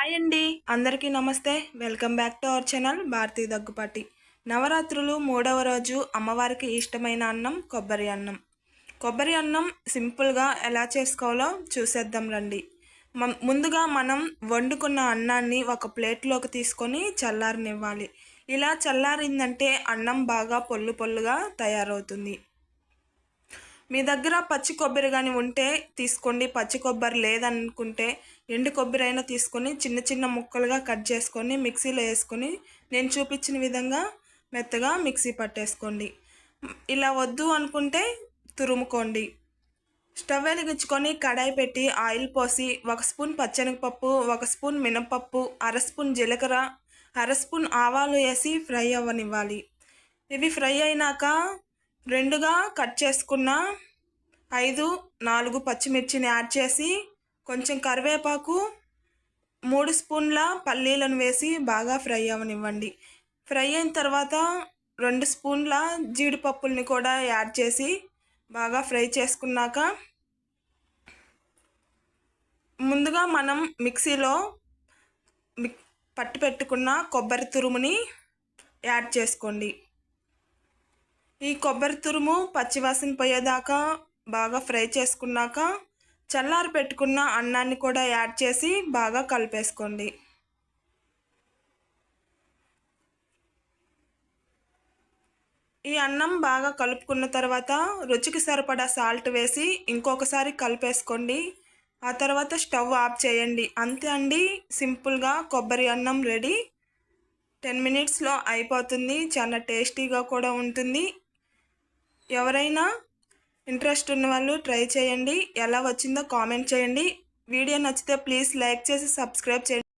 Hi అండి. అందరికీ నమస్తే. Welcome back to our channel Bharathi Daggupati. నవరాత్రులు మూడవ రోజు అమ్మవారికి ఇష్టమైన అన్నం కొబ్బరి అన్నం. కొబ్బరి అన్నం సింపుల్గా ఎలా చేసుకోవాలో చూసేద్దాం రండి. ముందుగా మనం వండుకున్న అన్నాన్ని ఒక ప్లేట్లోకి తీసుకొని చల్లారనివ్వాలి. ఇలా చల్లారిందంటే అన్నం బాగా పొల్లు పొల్లుగా తయారవుతుంది. మీ దగ్గర పచ్చి కొబ్బరి కానీ ఉంటే తీసుకోండి. పచ్చి కొబ్బరి లేదనుకుంటే ఎండు కొబ్బరి అయినా తీసుకొని చిన్న చిన్న ముక్కలుగా కట్ చేసుకొని మిక్సీలో వేసుకొని నేను చూపించిన విధంగా మెత్తగా మిక్సీ పట్టేసుకోండి. ఇలా వద్దు అనుకుంటే తురుముకోండి. స్టవ్ వెలిగించుకొని కడాయి పెట్టి ఆయిల్ పోసి ఒక స్పూన్ పచ్చెనగపప్పు ఒక స్పూన్ మినపప్పు అర స్పూన్ జీలకర్ర అర స్పూన్ ఆవాలు వేసి ఫ్రై అవ్వనివ్వాలి. ఇవి ఫ్రై అయినాక రెండుగా కట్ చేసుకున్న ఐదు నాలుగు పచ్చిమిర్చిని యాడ్ చేసి కొంచెం కరివేపాకు మూడు స్పూన్ల పల్లీలను వేసి బాగా ఫ్రై అవ్వనివ్వండి ఫ్రై అయిన తర్వాత రెండు స్పూన్ల జీడిపప్పుల్ని కూడా యాడ్ చేసి బాగా ఫ్రై చేసుకున్నాక ముందుగా మనం మిక్సీలో మిక్ పట్టి పెట్టుకున్న కొబ్బరి తురుముని యాడ్ చేసుకోండి. ఈ కొబ్బరి తురుము పచ్చివాసన పోయేదాకా బాగా ఫ్రై చేసుకున్నాక చల్లారి పెట్టుకున్న అన్నాన్ని కూడా యాడ్ చేసి బాగా కలిపేసుకోండి. ఈ అన్నం బాగా కలుపుకున్న తర్వాత రుచికి సరిపడా సాల్ట్ వేసి ఇంకొకసారి కలిపేసుకోండి. ఆ తర్వాత స్టవ్ ఆఫ్ చేయండి. అంతే అండి. సింపుల్గా కొబ్బరి అన్నం రెడీ. టెన్ మినిట్స్లో అయిపోతుంది. చాలా టేస్టీగా కూడా ఉంటుంది. ఎవరైనా ఇంట్రెస్ట్ ఉన్న వాళ్ళు ట్రై చేయండి. ఎలా వచ్చిందో కామెంట్ చేయండి. వీడియో నచ్చితే ప్లీజ్ లైక్ చేసి సబ్స్క్రైబ్ చేయండి.